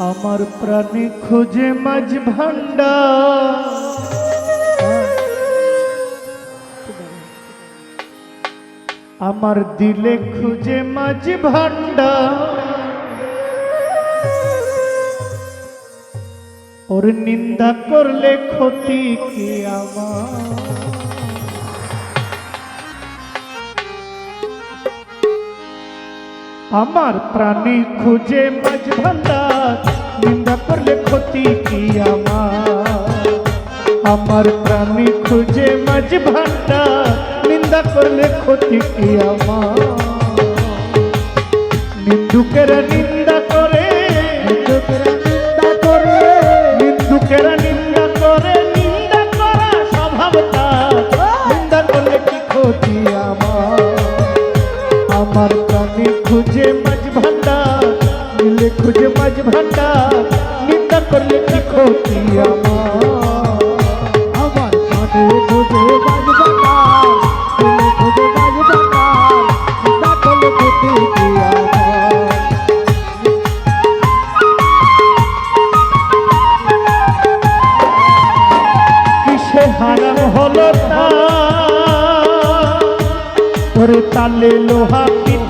আমার প্রাণে খুঁজে মাঝ ভান্ডার আমার দিলে খুঁজে মাঝ ভান্ডার ওর নিন্দা করলে ক্ষতি কি আমার? আমার প্রাণী খুঁজে মাঝ ভান্ডার, নিন্দা করলে ক্ষতি কি আমার? আমার প্রাণী খুঁজে মাঝ ভান্ডার, নিন্দা করলে ক্ষতি কি আমার? নিন্দুকেরা নিন্দা খুঁজে মাঝ ভান্ডার মিলে খুঁজে মাঝ ভান্ডার নিন্দা করলে কি ক্ষতি আমার? কানে খুঁজে হলো তালে লোহা পিঠে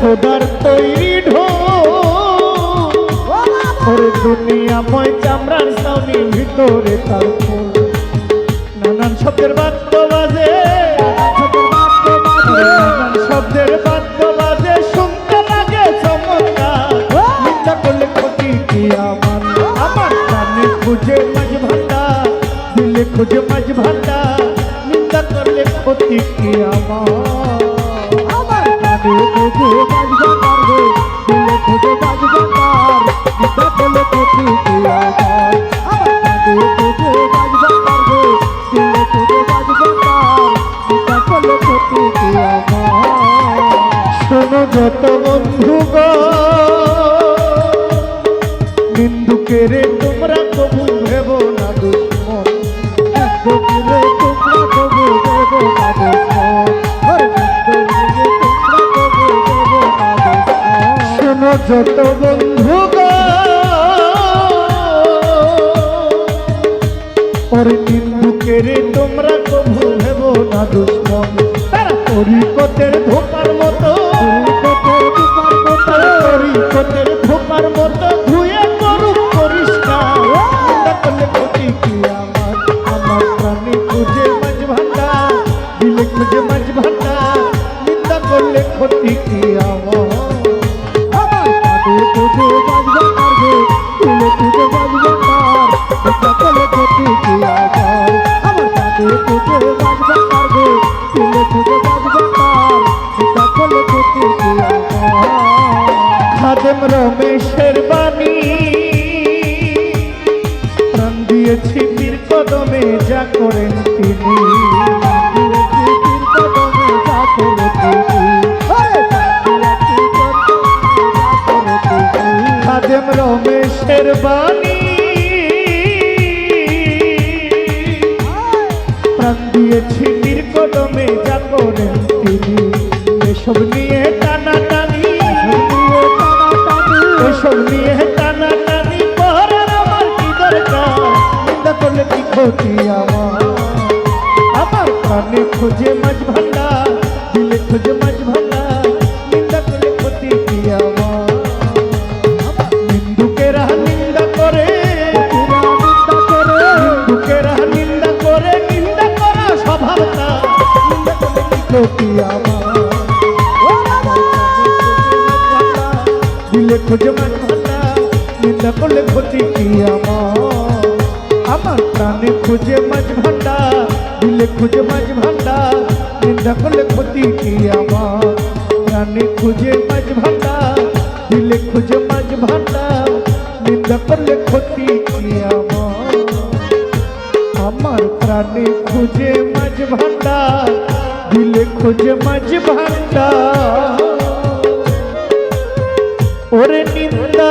খোদার তৈরি ঢো ওরে দুনিয়াময় চামড়ার ছাউনি ভিতরে তার নানান শব্দের বাদ্য বাজে, নানান শব্দের বাদ্য বাজে শুনতে লাগে চমৎকার। নিন্দা করলে ক্ষতি কি আমার? আমার কানে খুঁজে মাঝ ভান্ডার, দিলে খুঁজে মাঝ ভান্ডার। নিন্দা করলে ক্ষতি কি আমার? দিলে খুঁজে বাজবাটার চিন্তা করলে ক্ষতি কি আমার আমার কানে খুঁজে বাজবাটার গো দিলে খুঁজে বাজবাটার চিন্তা করলে ক্ষতি কি আমার শোনো যত বন্ধু নিন্দুকেরে তোমরা কবু ভেব না দুশ্মন। যত বন্ধু ওরে তোমরা কবু ভেব না দুশ্মন। তারা পরিপথের ধোপার খুঁজে বাজবাটার চিন্তা করলে ক্ষতি কি আমার আমার কানে খুঁজে গো ক্ষতি কি আমার খাদেম রমেশের বাণী। প্রাণ দিয়েছি পীর কদমে যা করেন তিনি। প্রাণ দিয়েছি পীর কদমে যা করেন তিনি। এসব নিয়ে টানা টানি এসব নিয়ে টানা টানি পরার আমার কি দরকার? নিন্দা করলে কি ক্ষতি আমার? আমার প্রাণে খুঁজে মাছ ভান্ডার ক্ষতি আমার। দিলে খোঁজে মাছ ভান্ডার নিন্দা করলে ক্ষতি কি আমার? আমার প্রাণে খুঁজে মাছ ভান্ডার দিলে খুঁজে মাছ ভান্ডার নিন্দা করলে ক্ষতি কি আমার? প্রাণে খুঁজে মাছ ভান্ডার দিলে খুঁজে মাছ ভান্ডার নিন্দা করলে ক্ষতি কি আমার? আমার প্রাণে খুঁজে মাছ ভান্ডার দিলে খুঁজে মাছ ভান্ডার ওরে নিন্দা